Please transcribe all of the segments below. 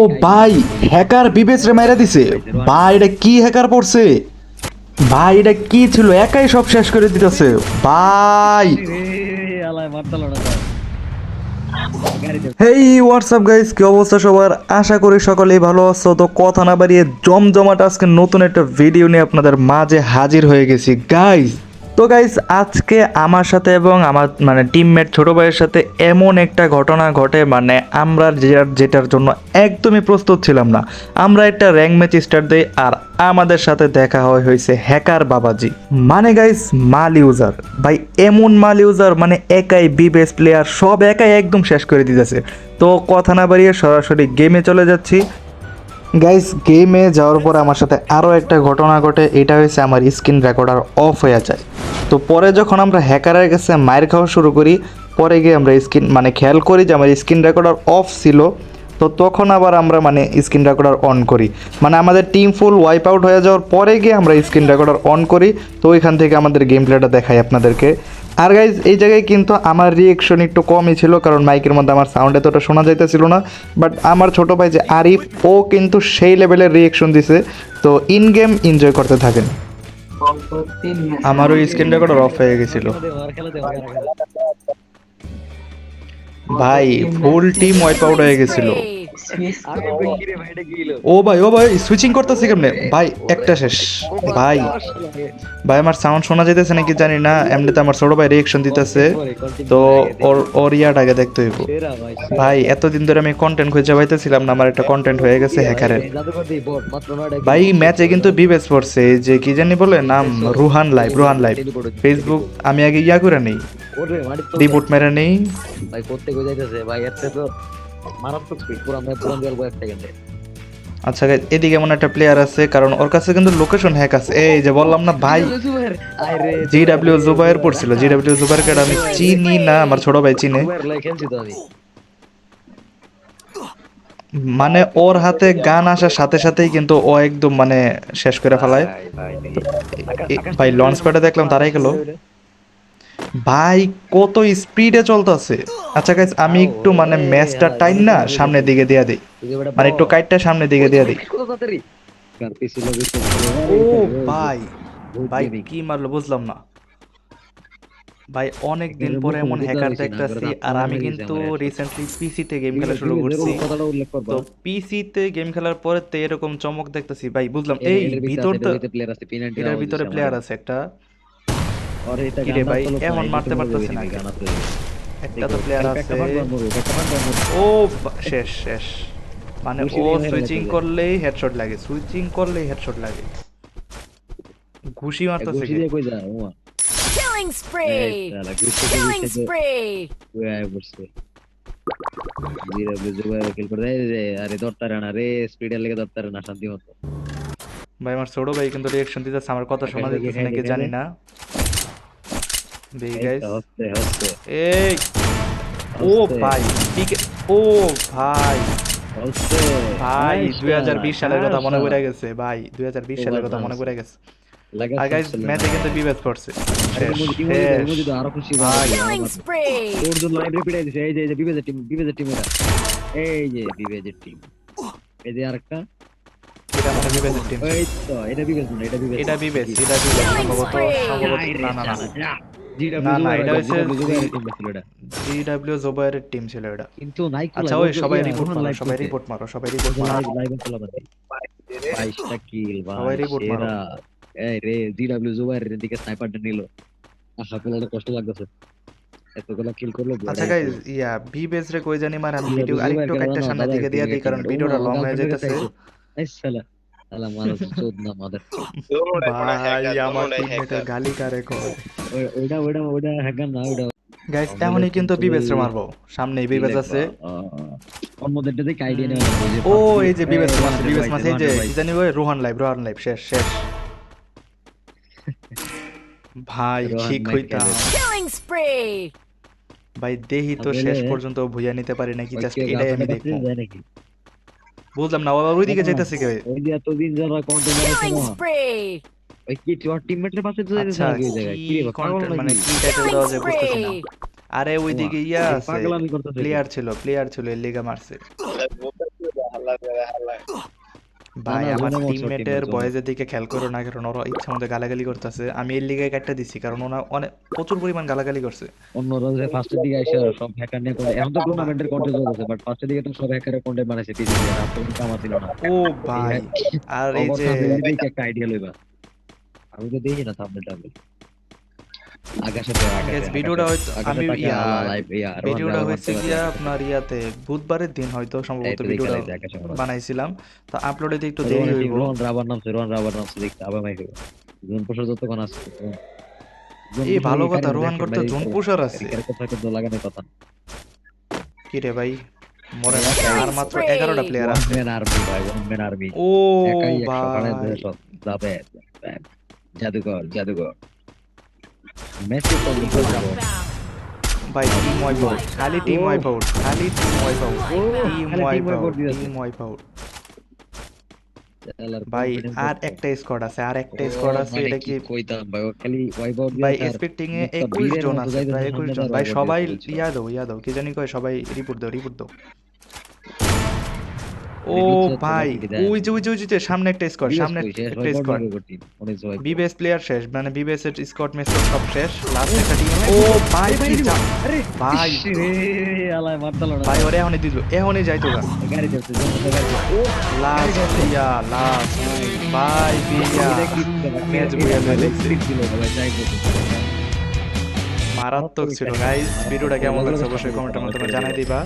ও ভাই হ্যাকার বিবেচ রে মাইরা দিছে। ভাই, এটা কি হ্যাকার পড়ছে? ভাই, এটা কি ছিল? একাই সব শেষ করে দিতেছে। ভাই। হেই হোয়াটসঅ্যাপ গাইস কি অবস্থা সবার? আশা করি সকলেই ভালো আছো। তো কথা না বাড়িয়ে জমজমাট আজকে নতুন একটা ভিডিও নিয়ে আপনাদের মাঝে হাজির হয়ে গেছি। গাইস তো গাইস আজকে আমার সাথে এবং আমার মানে টিমমেট ছোট ভাইয়ের সাথে এমন একটা ঘটনা ঘটে মানে আমরা যে- যেটার জন্য একদমই প্রস্তুত ছিলাম না। আমরা একটা র্যাঙ্ক ম্যাচ স্টার্ট দিই আর আমাদের সাথে দেখা হয় হয়েছে হ্যাকার বাবাজি। মানে গাইস মাল ইউজার ভাই, এমন মাল ইউজার মানে একাই বিবেস প্লেয়ার সব একাই একদম শেষ করে দিতেছে। তো কথা না বাড়িয়ে সরাসরি গেমে চলে যাচ্ছি। গাইস গেমে যাওয়ার পর আমার সাথে আরও একটা ঘটনা ঘটে। এটা হয়েছে আমার স্ক্রিন রেকর্ডার অফ হয়ে যায়। তো পরে যখন আমরা হ্যাকারের কাছে মায়ের খাওয়া শুরু করি, পরে গিয়ে আমরা স্ক্রিন মানে খেয়াল করি যে আমার স্ক্রিন রেকর্ডার অফ ছিল। তো তখন আবার আমরা মানে স্ক্রিন রেকর্ডার অন করি। মানে আমাদের টিম ফুল ওয়াইপ আউট হয়ে যাওয়ার পরে গিয়ে আমরা স্ক্রিন রেকর্ডার অন করি। তো ওইখান থেকে আমাদের গেম প্লেটা দেখাই আপনাদেরকে। আর গাইজ এই জায়গায় কিন্তু আমার রিয়েকশন একটু কমই ছিল কারণ মাইকের মধ্যে আমার সাউন্ড এতটা শোনা যাইতেছিল না। বাট আমার ছোট ভাই যে আরিফ ও কিন্তু সেই লেভেলের রিয়েকশন দিছে। তো ইন গেম এনজয় করতে থাকেন। আমারও স্ক্রিন রেকর্ডার অফ হয়ে গেছিল। ভাই ফুল টিম ওয়াইপ আউট হয়ে গেছিল। ও ভাই ও ভাই সুইচিং করতেছে কেমনে? ভাই, একটা শেষ। ভাই ভাই, আমার সাউন্ড শোনা যেতেছে নাকি জানি না, এমনিতে আমার ছোট ভাই রিয়েকশন দিতেছে, তো ওর ওর ইয়াটাকে দেখতে হইব। ভাই, এতদিন ধরে আমি কন্টেন্ট খুঁজে পাইতেছিলাম না, আমার একটা কন্টেন্ট হয়ে গেছে হ্যাকারের ভাই ম্যাচে কিন্তু বিবেচ পড়ছে যে কি জানি বলে নাম, Ruhan live Ruhan live. Facebook আমি আগে ইয়া করে নেই রিপোর্ট মেরে নেই। ভাই করতে গো যাইতেছে, ভাই, এর তো মারাত্মক স্পিড পুরো আমরা পুরো গেল এক সেকেন্ডে আচ্ছা এদিকে এমন একটা প্লেয়ার আছে কারণ ওর কাছে কিন্তু লোকেশন হ্যাক আছে। এই যে বললাম না ভাই জি ডাব্লিউ জুবাইর পড়ছিল জি ডাব্লিউ জুবাইরকে আমি চিনি না আমার ছোট ভাই চিনে। মানে ওর হাতে গান আসার সাথে সাথেই কিন্তু ও একদম মানে শেষ করে ফেলায়। ভাই লঞ্চ প্যাডে দেখলাম তারাই গেল ভাই কত স্পিডে চলতেছে। আচ্ছা গাইস আমি একটু মানে ম্যাচটা টাইম না সামনের দিকে দিয়ে দিই। মানে একটু কাইটটা সামনের দিকে দিয়ে দিই। ও ভাই ভাই কি মারলো বুঝলাম না। ভাই অনেক দিন পরে এমন হ্যাকার দেখতেছি আর আমি কিন্তু রিসেন্টলি পিসিতে গেম খেলা শুরু করছি। উল্লেখ করবা তো পিসিতে গেম খেলার পরে তো এরকম চমক দেখতেছি। ভাই বুঝলাম এই ভিতর তো প্লেয়ার আছে পেনাল্টি এটার ভিতরে প্লেয়ার আছে একটা। আর এটা কি রে ভাই, এখন মারতে পারতেছি না। একটা তো প্লেয়ার আছে ও শেষ শেষ। মানে ও সুইচিং করলেই হেডশট লাগে সুইচিং করলেই হেডশট লাগে। ঘুষি মারতেছে দিয়ে কই যা কিল করে রে আরে না রে স্পিডের লেগে না শান্তি মতো। ভাই আমার ছোট ভাই কিন্তু রিয়াকশন দিতেছে আমার কথা শোনা এখানে যাচ্ছে নাকি জানি না। দেখি এই গাইস হচ্ছে হচ্ছে এই ও ভাই পিকে ও ভাই হচ্ছে ভাই এই দুই হাজার বিশ সালের কথা মনে শালা। পড়ে গেছে ভাই দুই হাজার বিশ সালের কথা মনে পড়ে গেছে। আর গাইস ম্যাচে কিন্তু আরে খুশি ভাই। তোর জন্য রিপিট দিছে এই যে এই যে বিবেজের টিম বিবেজের টিম এটা এই যে বিবেজের টিম এই যে আরেকটা। এটা মানে বিবেচের টিম এই তো এটা বিবেজ না এটা বিবেজ এটা বিবেচ এটা বিবেচ সম্ভবত সম্ভবত না না না জিডব্লিউ টিম ছিল এটা। কিন্তু আচ্ছা ওই সবাই রিপোর্ট মারো সবাই রিপোর্ট মারো সবাই রিপোর্ট মারো। লাইভ লাইভ তোলা বাদে। 22টা কিল সবাই report মারো। এই রে জিডব্লিউ জুবাইরের দিকে স্নাইপারটা নিল। আশা পেলে কষ্ট লাগতেছে। এতগুলা কিল করল আচ্ছা গাইস ইয়া বি বেস রে কই জানি মার আমি ভিডিও আরেকটু একটা সামনে দিকে দিয়ে দিই কারণ ভিডিওটা লং হয়ে যাইতেছে এই শালা। শালা মারা চোদ না মাদার ভাই আমার টিমমেটের গালি কারে কয়? হ্যাকার না গাইস কিন্তু মারবো। দেখে আইডিয়া নেওয়া ও এই যে এই যে জানি ওই রোহান লাইভ রোহান লাইভ শেষ শেষ। ভাই ঠিক spree! ভাই দেহি তো শেষ পর্যন্ত ভুইয়া নিতে পারি নাকি? জাস্ট এটাই আমি দেখব। নাকি? বুঝলাম না আবার ওইদিকে যাইতেছে কে ওই যে এতদিন যারা content বানাইছে না! ওই কি তোর টিমমেটের পাশে তো যাইতেছে আচ্ছা ওই জায়গায়? কি কি রে, কন্টেন্ট মানে কি টাইটেল দেওয়া যায় বুঝতেছি না? আরে ওইদিকে ইয়া এই আছে প্লেয়ার ছিল প্লেয়ার ছিল এর লিগা মারছে। হাল্লা না, না, আমার টিমমেটের টিমমেট বয়েজের দিকে খেয়াল করো না কারণ ওরা ইচ্ছা মতো গালাগালি করতেছে। আমি এর লিগে কাটটা দিছি কারণ ওরা অনেক প্রচুর পরিমাণ গালাগালি করছে। অন্যরা যে ফার্স্টের দিকে আইসা সব হ্যাকার নিয়ে করে এখন তো টুর্নামেন্টের কন্টেন্ট হচ্ছে বাট ফার্স্টের দিকে তো সব হ্যাকারের কন্টেন্ট বানাইছে টিজি আর তো কামা ছিল না। ও ভাই আর এই যে একটা আইডিয়া লইবা। আমি তো দেখি না থাম্বনেল টাম্বনেল ভিডিওটা হয়তো আমি লাইভ ভিডিওটা হয়েছে গিয়া আপনার ইয়াতে বুধবারের দিন হয়তো সম্ভবত ভিডিওটা বানাইছিলাম। তো আপলোডে একটু দেরি হইব। রোহন রাবার নামছে রোহন রাবার নামছে দেখতে আবার মাইকে। জোন পোষার যতক্ষণ আছে এই ভালো কথা, রোহন করতে জোন পোষার আছে। কথা কিন্তু লাগানোর কথা। কি রে ভাই মরে না আর মাত্র এগারোটা প্লেয়ার আছে। মেন আর্মি ভাই মেন আর্মি ও ভাই। যাবে জাদুকর জাদুকর মেসি তো নিকল যাব ভাই টিম ওয়াইপ আউট খালি টিম ওয়াইপ আউট খালি team wipe out team wipe out team wipe out ভাই আর একটা স্কোয়াড আছে আর একটা স্কোয়াড আছে এটা কি কইতাম ভাই খালি ওয়াইপ আউট ভাই এক্সপেক্টিং এ 21 জন আছে প্রায় 21 জন। ভাই সবাই। ইয়া দাও ইয়া দাও কি জানি কয় সবাই রিপোর্ট দাও রিপোর্ট দাও। ও ভাই। ওই যে ওই যে ওই যে সামনে একটা স্কোয়াড সামনে একটা স্কোয়াড বিবেস প্লেয়ার শেষ মানে বিবেস এর স্কট মেস সব শেষ। লাস্ট একটা টিম ও ভাই কি যা ভাই আলাই মারতালো না। ভাই ওরে এখনই দিল এখনই যাইতো গা গাড়ি যাচ্ছে ও লাস্ট ইয়া লাস্ট ভাই বিয়া ম্যাচ বুয়া দেখছি মারাত্মক ছিল গাইস ভিডিওটা কেমন লাগছে অবশ্যই কমেন্টের মাধ্যমে জানাই দিবা।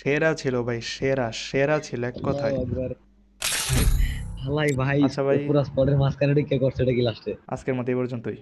সেরা ছিল ভাই সেরা সেরা ছিল এক কথায়। হালাই ভাই আচ্ছা ভাই। পুরো স্পটের মাঝখানে কে করছে এটা কি লাস্টে আজকের মতো এই পর্যন্তই।